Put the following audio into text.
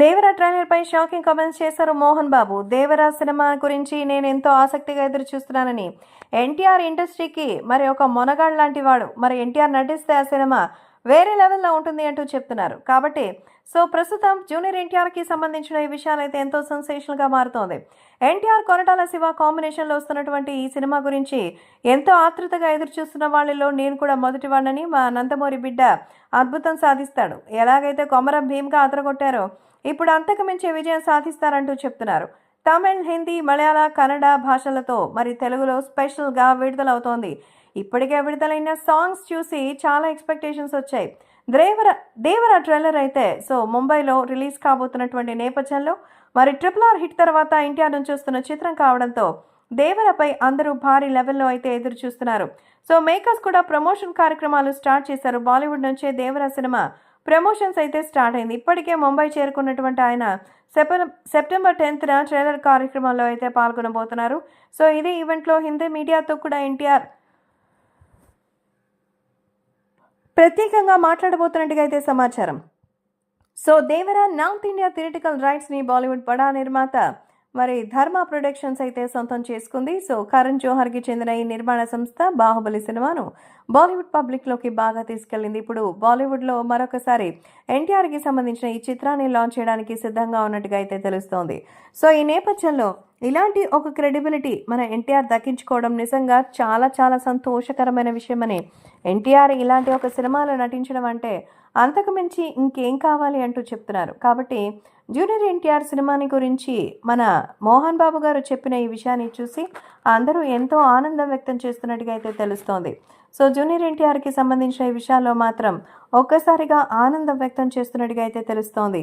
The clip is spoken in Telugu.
దేవరా ట్రైలర్పై షాకింగ్ కామెంట్స్ చేశారు మోహన్ బాబు. దేవరా సినిమా గురించి నేను ఎంతో ఆసక్తిగా ఎదురు చూస్తున్నానని ఎన్టీఆర్ ఇండస్ట్రీకి మరి ఒక మొనగాడు లాంటి వాడు. మరి ఎన్టీఆర్ నటిస్తే ఆ సినిమా వేరే లెవెల్లో ఉంటుంది అంటూ చెప్తున్నారు. కాబట్టి సో ప్రస్తుతం జూనియర్ ఎన్టీఆర్కి సంబంధించిన ఈ విషయాలైతే ఎంతో సెన్సేషనల్గా మారుతోంది. ఎన్టీఆర్ కొరటాల శివ కాంబినేషన్లో వస్తున్నటువంటి ఈ సినిమా గురించి ఎంతో ఆతృతగా ఎదురు చూస్తున్న వాళ్ళలో నేను కూడా మొదటి వాడినని మా నందమూరి బిడ్డ అద్భుతం సాధిస్తాడు. ఎలాగైతే కొమరం భీమ్గా అదరగొట్టారో ఇప్పుడు అంతకు మించే విజయం సాధిస్తారంటూ చెప్తున్నారు. తమిళ్ హిందీ మలయాళ కన్నడ భాషలతో మరి తెలుగులో స్పెషల్గా విడుదలవుతోంది. ఇప్పటికే విడుదలైన సాంగ్స్ చూసి చాలా ఎక్స్పెక్టేషన్స్ వచ్చాయి. దేవర దేవర ట్రైలర్ అయితే సో ముంబైలో రిలీజ్ కాబోతున్నటువంటి నేపథ్యంలో మరి ట్రిపుల్ ఆర్ హిట్ తర్వాత ఎన్టీఆర్ నుంచి వస్తున్న చిత్రం కావడంతో దేవరపై అందరూ భారీ లెవెల్లో అయితే ఎదురు చూస్తున్నారు సో మేకర్స్ కూడా ప్రమోషన్ కార్యక్రమాలు స్టార్ట్ చేశారు. బాలీవుడ్ నుంచే దేవర సినిమా ప్రమోషన్స్ అయితే స్టార్ట్ అయింది. ఇప్పటికే ముంబై చేరుకున్నటువంటి ఆయన సెప్టెం సెప్టెంబర్ టెన్త్న ట్రైలర్ కార్యక్రమంలో అయితే పాల్గొనబోతున్నారు. సో ఇదే ఈవెంట్లో హిందీ మీడియాతో కూడా ఎన్టీఆర్ ప్రత్యేకంగా మాట్లాడబోతున్నట్టుగా అయితే సమాచారం. So Devara north India theatrical రైట్స్ని Bollywood పడా నిర్మాత మరి ధర్మ ప్రొడక్షన్స్ అయితే సొంతం చేసుకుంది. సో కరణ్ జోహర్కి చెందిన ఈ నిర్మాణ సంస్థ బాహుబలి సినిమాను బాలీవుడ్ పబ్లిక్లోకి బాగా తీసుకెళ్ళింది. ఇప్పుడు బాలీవుడ్లో మరొకసారి ఎన్టీఆర్కి సంబంధించిన ఈ చిత్రాన్ని లాంచ్ చేయడానికి సిద్ధంగా ఉన్నట్టుగా అయితే తెలుస్తోంది. సో ఈ నేపథ్యంలో ఇలాంటి ఒక క్రెడిబిలిటీ మన ఎన్టీఆర్ దక్కించుకోవడం నిజంగా చాలా చాలా సంతోషకరమైన విషయమని ఎన్టీఆర్ ఇలాంటి ఒక సినిమాలో నటించడం అంటే అంతకుమించి ఇంకేం కావాలి అంటూ చెప్తున్నారు. కాబట్టి జూనియర్ ఎన్టీఆర్ సినిమాని గురించి మన మోహన్ బాబు గారు చెప్పిన ఈ విషయాన్ని చూసి అందరూ ఎంతో ఆనందం వ్యక్తం చేస్తున్నట్టుగా అయితే తెలుస్తోంది. సో జూనియర్ ఎన్టీఆర్కి సంబంధించిన ఈ విషయాల్లో మాత్రం ఒక్కసారిగా ఆనందం వ్యక్తం చేస్తున్నట్టుగా అయితే తెలుస్తోంది.